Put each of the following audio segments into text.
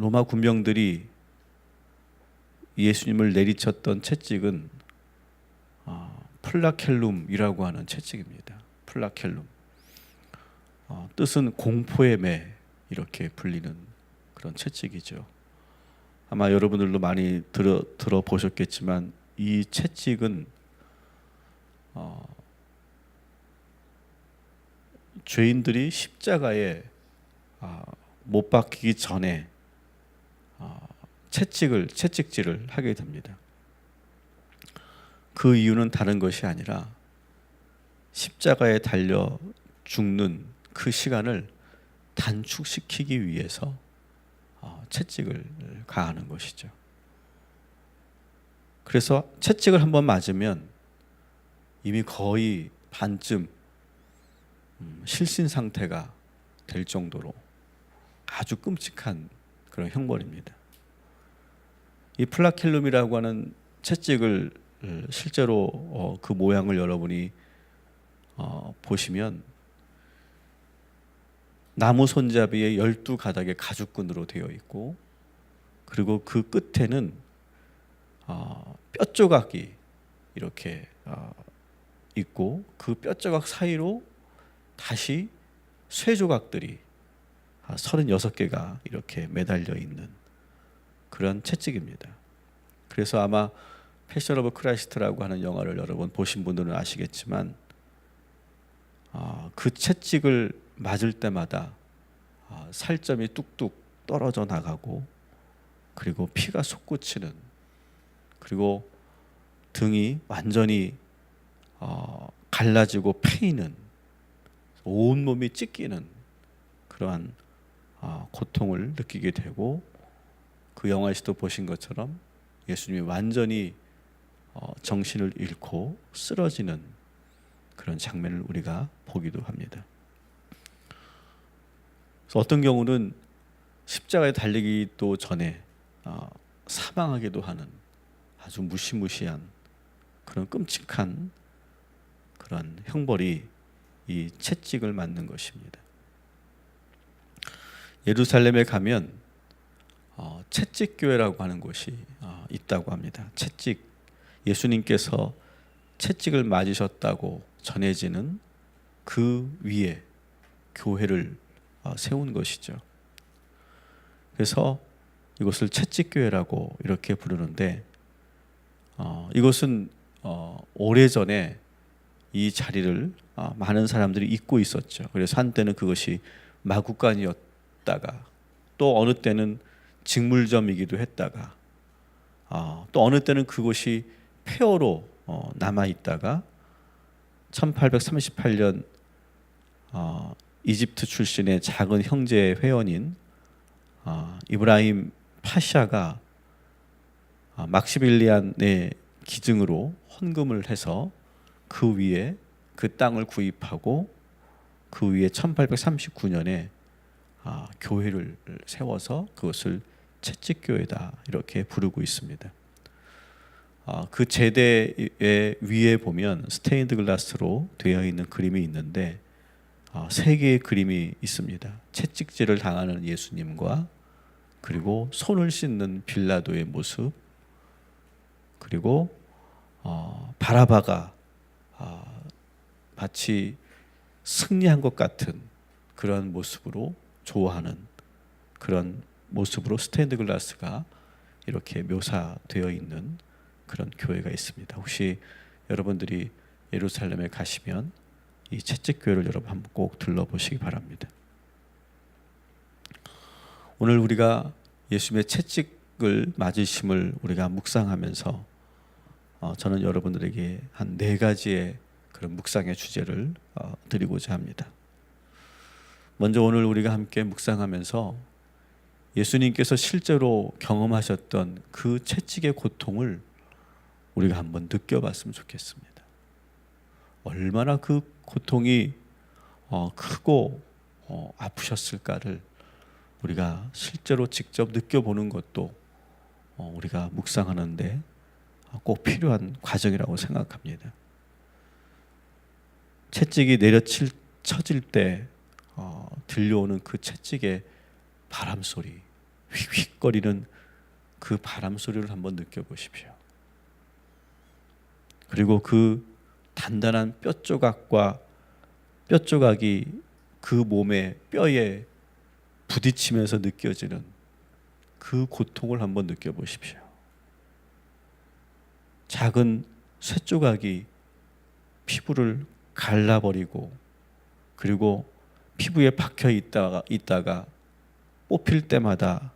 로마 군병들이 예수님을 내리쳤던 채찍은 어, 플라켈룸이라고 하는 채찍입니다. 플라켈룸. 어, 뜻은 공포의 매 이렇게 불리는 그런 채찍이죠. 아마 여러분들도 많이 들어 들어 보셨겠지만 이 채찍은 어, 죄인들이 십자가에 아, 못 박히기 전에 아, 채찍을 채찍질을 하게 됩니다. 그 이유는 다른 것이 아니라 십자가에 달려 죽는 그 시간을 단축시키기 위해서 어, 채찍을 가하는 것이죠. 그래서 채찍을 한번 맞으면 이미 거의 반쯤 음, 실신 상태가 될 정도로 아주 끔찍한 그런 형벌입니다. 이 플라켈룸이라고 하는 채찍을 어, 실제로 어, 그 모양을 여러분이 어, 보시면 나무 손잡이에 열두 가닥의 가죽끈으로 되어 있고 그리고 그 끝에는 어, 뼈 조각이 이렇게 어, 있고 그 뼈 조각 사이로 다시 쇠 조각들이 36개가 이렇게 매달려 있는 그런 채찍입니다. 그래서 아마 패션 오브 크라이스트라고 하는 영화를 여러분 보신 분들은 아시겠지만 어, 그 채찍을 맞을 때마다 어, 살점이 뚝뚝 떨어져 나가고 그리고 피가 솟구치는 그리고 등이 완전히 어, 갈라지고 패이는 온 몸이 찢기는 그러한 어, 고통을 느끼게 되고 그 영화에서도 보신 것처럼 예수님이 완전히 어, 정신을 잃고 쓰러지는 그런 장면을 우리가 보기도 합니다. 어떤 경우는 십자가에 달리기도 전에 어, 사망하기도 하는 아주 무시무시한 그런 끔찍한 그런 형벌이 이 채찍을 맞는 것입니다. 예루살렘에 가면 어, 채찍 교회라고 하는 곳이 어, 있다고 합니다. 채찍 예수님께서 채찍을 맞으셨다고 전해지는 그 위에 교회를 어, 세운 것이죠. 그래서 이것을 채찍 교회라고 이렇게 부르는데 어, 이것은 어, 오래 전에 이 자리를 어, 많은 사람들이 잊고 있었죠. 그래서 한때는 그것이 마구간이었 다가 또 어느 때는 직물점이기도 했다가 어, 또 어느 때는 그곳이 폐허로 어, 남아 있다가 1838년 어, 이집트 출신의 작은 형제 회원인 어, 이브라임 파샤가 어, 막시빌리안의 기증으로 헌금을 해서 그 위에 그 땅을 구입하고 그 위에 1839년에 아, 교회를 세워서 그것을 채찍교회다 이렇게 부르고 있습니다. 아, 그 제대의 위에 보면 스테인드 글라스로 되어 있는 그림이 있는데 아, 세 개의 그림이 있습니다. 채찍질을 당하는 예수님과 그리고 손을 씻는 빌라도의 모습 그리고 어, 바라바가 어, 마치 승리한 것 같은 그런 모습으로 좋아하는 그런 모습으로 스탠드 글라스가 이렇게 묘사되어 있는 그런 교회가 있습니다. 혹시 여러분들이 예루살렘에 가시면 이 채찍 교회를 여러분 한번 꼭 들러보시기 바랍니다. 오늘 우리가 예수님의 채찍을 맞으심을 우리가 묵상하면서 어, 저는 여러분들에게 한 네 가지의 그런 묵상의 주제를 어, 드리고자 합니다. 먼저 오늘 우리가 함께 묵상하면서 예수님께서 실제로 경험하셨던 그 채찍의 고통을 우리가 한번 느껴봤으면 좋겠습니다. 얼마나 그 고통이 어, 크고 어, 아프셨을까를 우리가 실제로 직접 느껴보는 것도 어, 우리가 묵상하는데 꼭 필요한 과정이라고 생각합니다. 채찍이 내려칠 쳐질 때 어, 들려오는 그 채찍의 바람 소리, 휙휙거리는 그 바람 소리를 한번 느껴보십시오. 그리고 그 단단한 뼈 조각과 뼈 조각이 그 몸의 뼈에 부딪히면서 느껴지는 그 고통을 한번 느껴보십시오. 작은 쇠 조각이 피부를 갈라버리고 그리고 피부에 박혀 있다가 있다가 뽑힐 때마다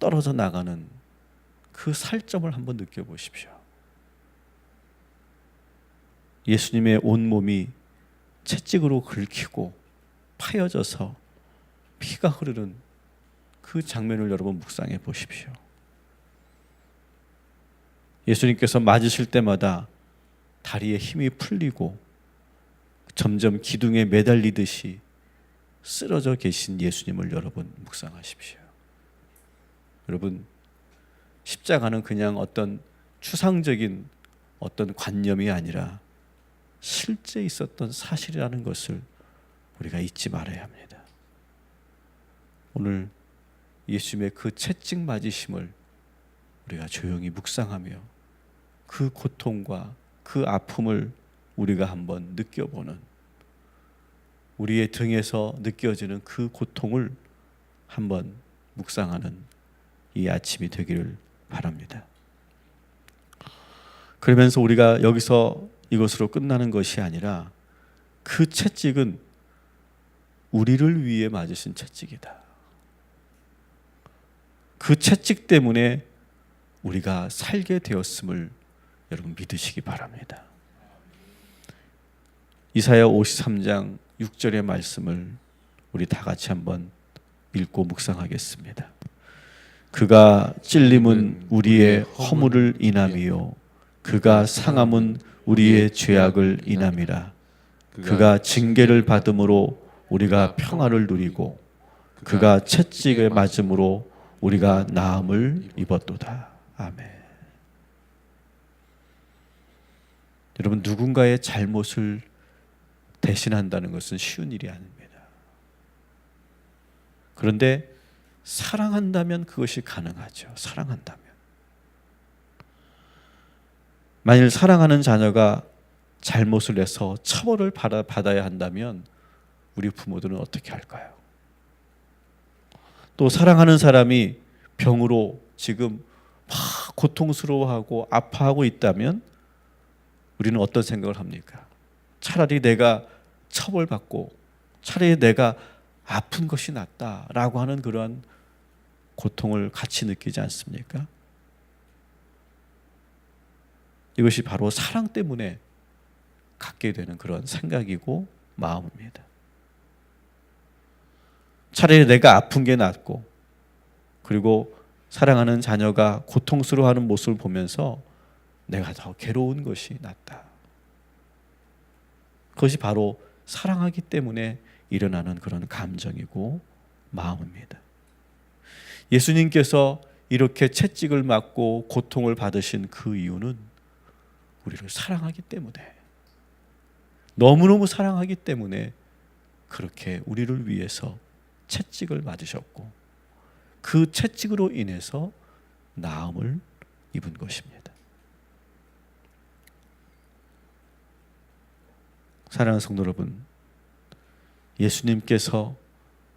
떨어져 나가는 그 살점을 한번 느껴보십시오. 예수님의 온 몸이 채찍으로 긁히고 파여져서 피가 흐르는 그 장면을 여러분 묵상해 보십시오. 예수님께서 맞으실 때마다 다리에 힘이 풀리고 점점 기둥에 매달리듯이 쓰러져 계신 예수님을 여러분 묵상하십시오. 여러분 십자가는 그냥 어떤 추상적인 어떤 관념이 아니라 실제 있었던 사실이라는 것을 우리가 잊지 말아야 합니다. 오늘 예수님의 그 채찍 맞으심을 우리가 조용히 묵상하며 그 고통과 그 아픔을 우리가 한번 느껴보는 우리의 등에서 느껴지는 그 고통을 한번 묵상하는 이 아침이 되기를 바랍니다. 그러면서 우리가 여기서 이것으로 끝나는 것이 아니라 그 채찍은 우리를 위해 맞으신 채찍이다. 그 채찍 때문에 우리가 살게 되었음을 여러분 믿으시기 바랍니다. 이사야 53장 6절의 말씀을 우리 다 같이 한번 읽고 묵상하겠습니다. 그가 찔림은 우리의 허물을 인함이요 그가 상함은 우리의 죄악을 인함이라 그가 징계를 받음으로 우리가 평화를 누리고 그가 채찍에 맞음으로 우리가 나음을 입었도다. 아멘. 여러분 누군가의 잘못을 대신한다는 것은 쉬운 일이 아닙니다. 그런데 사랑한다면 그것이 가능하죠. 사랑한다면. 만일 사랑하는 자녀가 잘못을 해서 처벌을 받아, 받아야 한다면 우리 부모들은 어떻게 할까요? 또 사랑하는 사람이 병으로 지금 막 고통스러워하고 아파하고 있다면 우리는 어떤 생각을 합니까? 차라리 내가 처벌받고 차라리 내가 아픈 것이 낫다라고 하는 그러한 고통을 같이 느끼지 않습니까? 이것이 바로 사랑 때문에 갖게 되는 그런 생각이고 마음입니다. 차라리 내가 아픈 게 낫고 그리고 사랑하는 자녀가 고통스러워하는 모습을 보면서 내가 더 괴로운 것이 낫다. 그것이 바로 사랑하기 때문에 일어나는 그런 감정이고 마음입니다. 예수님께서 이렇게 채찍을 맞고 고통을 받으신 그 이유는 우리를 사랑하기 때문에 너무너무 사랑하기 때문에 그렇게 우리를 위해서 채찍을 맞으셨고 그 채찍으로 인해서 나음을 입은 것입니다. 사랑하는 성도 여러분, 예수님께서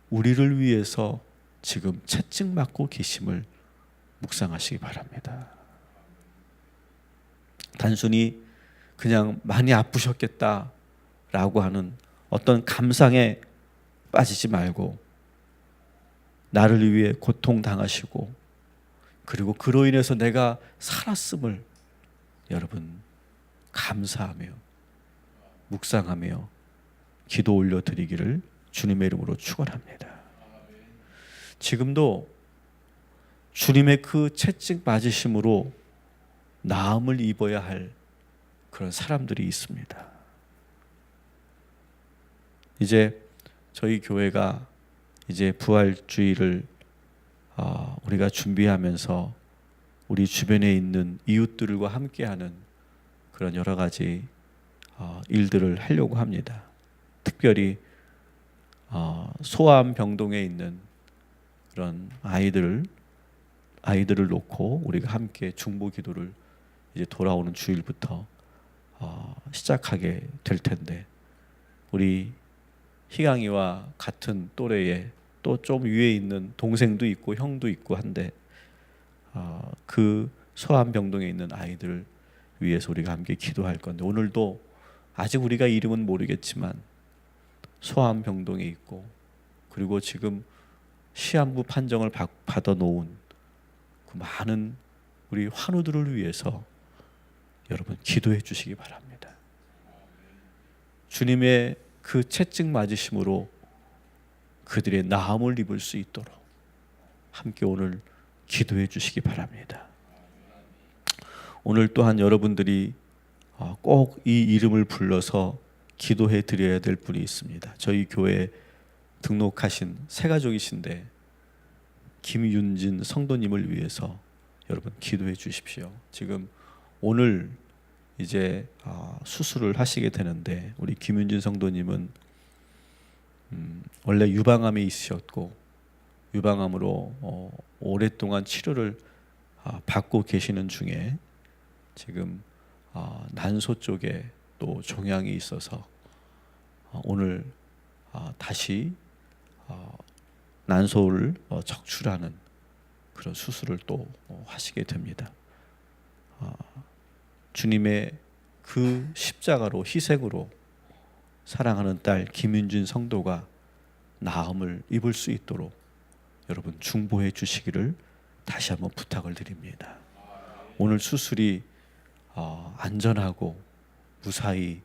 우리를 위해서 지금 채찍 맞고 계심을 묵상하시기 바랍니다. 단순히 그냥 많이 아프셨겠다라고 하는 어떤 감상에 빠지지 말고 나를 위해 고통 당하시고 그리고 그로 인해서 내가 살았음을 여러분 감사하며 묵상하며 기도 올려 드리기를 주님의 이름으로 축원합니다. 지금도 주님의 그 채찍 맞으심으로 나음을 입어야 할 그런 사람들이 있습니다. 이제 저희 교회가 이제 부활주의를 어, 우리가 준비하면서 우리 주변에 있는 이웃들과 함께하는 그런 여러 가지 어, 일들을 하려고 합니다. 특별히 어, 소암 병동에 있는 그런 아이들을 아이들을 놓고 우리가 함께 중보 기도를 이제 돌아오는 주일부터 어, 시작하게 될 텐데 우리 희강이와 같은 또래의 또좀 위에 있는 동생도 있고 형도 있고 한데 어, 그 소아암 병동에 있는 아이들을 위해서 우리가 함께 기도할 건데 오늘도 아직 우리가 이름은 모르겠지만 소아암병동에 있고 그리고 지금 시한부 판정을 받, 받아 놓은 그 많은 우리 환우들을 위해서 여러분 기도해 주시기 바랍니다. 주님의 그 채찍 맞으심으로 그들의 나음을 입을 수 있도록 함께 오늘 기도해 주시기 바랍니다. 오늘 또한 여러분들이 어, 꼭 이 이름을 불러서 기도해 드려야 될 분이 있습니다. 저희 교회 등록하신 새 가족이신데 김윤진 성도님을 위해서 여러분 기도해 주십시오. 지금 오늘 이제 어, 수술을 하시게 되는데 우리 김윤진 성도님은 음, 원래 유방암이 있으셨고 유방암으로 어, 오랫동안 치료를 아, 받고 계시는 중에 지금 아, 난소 쪽에 또 종양이 있어서 아, 오늘 아, 다시 아, 난소를 어, 적출하는 그런 수술을 또 어, 하시게 됩니다. 아, 주님의 그 십자가로 희생으로 사랑하는 딸 김윤진 성도가 나음을 입을 수 있도록 여러분 중보해 주시기를 다시 한번 부탁을 드립니다. 오늘 수술이 어, 안전하고 무사히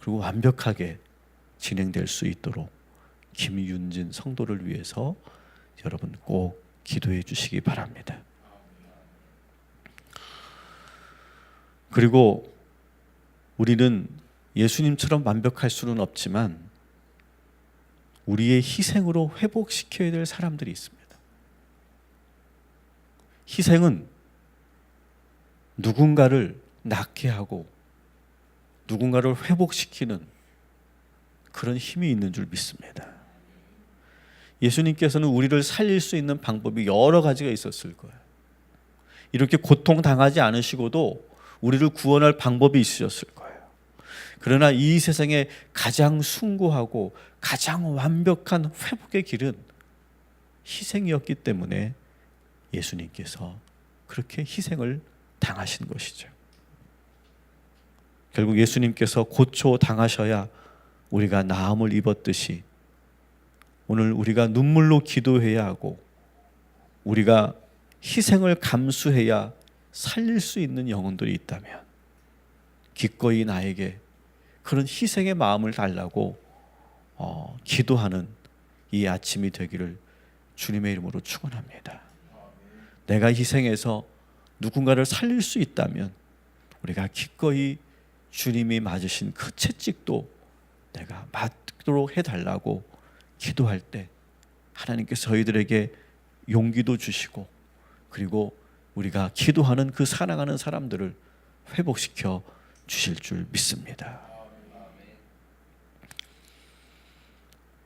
그리고 완벽하게 진행될 수 있도록 김윤진 성도를 위해서 여러분 꼭 기도해 주시기 바랍니다. 그리고 우리는 예수님처럼 완벽할 수는 없지만 우리의 희생으로 회복시켜야 될 사람들이 있습니다. 희생은 누군가를 낫게 하고 누군가를 회복시키는 그런 힘이 있는 줄 믿습니다. 예수님께서는 우리를 살릴 수 있는 방법이 여러 가지가 있었을 거예요. 이렇게 고통 당하지 않으시고도 우리를 구원할 방법이 있으셨을 거예요. 그러나 이 세상에 가장 숭고하고 가장 완벽한 회복의 길은 희생이었기 때문에 예수님께서 그렇게 희생을 당하신 것이죠. 결국 예수님께서 고초 당하셔야 우리가 나음을 입었듯이 오늘 우리가 눈물로 기도해야 하고 우리가 희생을 감수해야 살릴 수 있는 영혼들이 있다면 기꺼이 나에게 그런 희생의 마음을 달라고 어, 기도하는 이 아침이 되기를 주님의 이름으로 축원합니다. 내가 희생해서 누군가를 살릴 수 있다면 우리가 기꺼이 주님이 맞으신 그 채찍도 내가 맞도록 해달라고 기도할 때 하나님께서 저희들에게 용기도 주시고 그리고 우리가 기도하는 그 사랑하는 사람들을 회복시켜 주실 줄 믿습니다.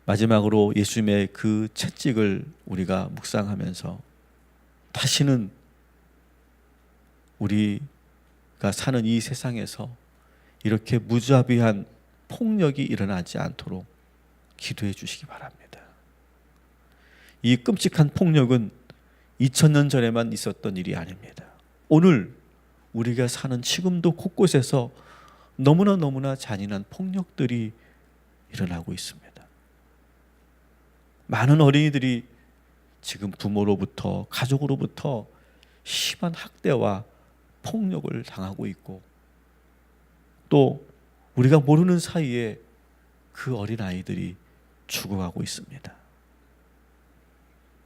마지막으로 예수님의 그 채찍을 우리가 묵상하면서 다시는 우리가 사는 이 세상에서 이렇게 무자비한 폭력이 일어나지 않도록 기도해 주시기 바랍니다. 이 끔찍한 폭력은 2000년 전에만 있었던 일이 아닙니다. 오늘 우리가 사는 지금도 곳곳에서 너무나 너무나 잔인한 폭력들이 일어나고 있습니다. 많은 어린이들이 지금 부모로부터 가족으로부터 심한 학대와 폭력을 당하고 있고 또 우리가 모르는 사이에 그 어린 아이들이 죽어가고 있습니다.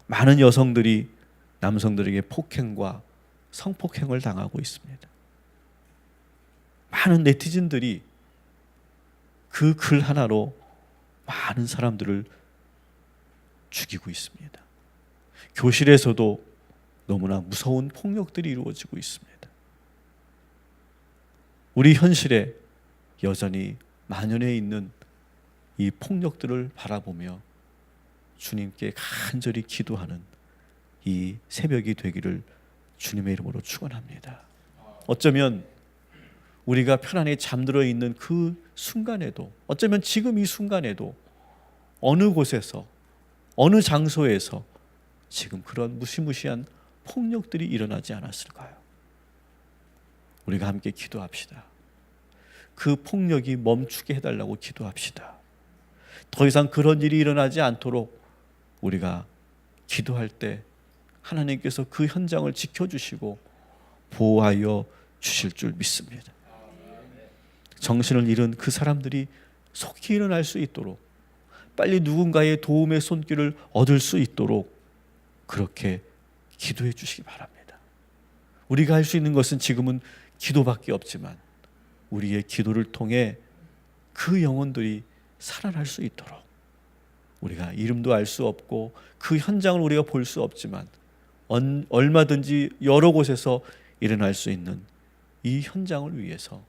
많은 여성들이 남성들에게 폭행과 성폭행을 당하고 있습니다. 많은 네티즌들이 그 글 하나로 많은 사람들을 죽이고 있습니다. 교실에서도 너무나 무서운 폭력들이 이루어지고 있습니다. 우리 현실에 여전히 만연해 있는 이 폭력들을 바라보며 주님께 간절히 기도하는 이 새벽이 되기를 주님의 이름으로 축원합니다. 어쩌면 우리가 편안히 잠들어 있는 그 순간에도 어쩌면 지금 이 순간에도 어느 곳에서 어느 장소에서 지금 그런 무시무시한 폭력들이 일어나지 않았을까요? 우리가 함께 기도합시다. 그 폭력이 멈추게 해달라고 기도합시다. 더 이상 그런 일이 일어나지 않도록 우리가 기도할 때 하나님께서 그 현장을 지켜주시고 보호하여 주실 줄 믿습니다. 정신을 잃은 그 사람들이 속히 일어날 수 있도록 빨리 누군가의 도움의 손길을 얻을 수 있도록 그렇게 기도해 주시기 바랍니다. 우리가 할 수 있는 것은 지금은 기도밖에 없지만 우리의 기도를 통해 그 영혼들이 살아날 수 있도록 우리가 이름도 알 수 없고 그 현장을 우리가 볼 수 없지만 언- 얼마든지 여러 곳에서 일어날 수 있는 이 현장을 위해서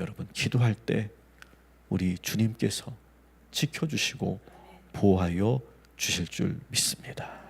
여러분 기도할 때 우리 주님께서 지켜주시고 보호하여 주실 줄 믿습니다.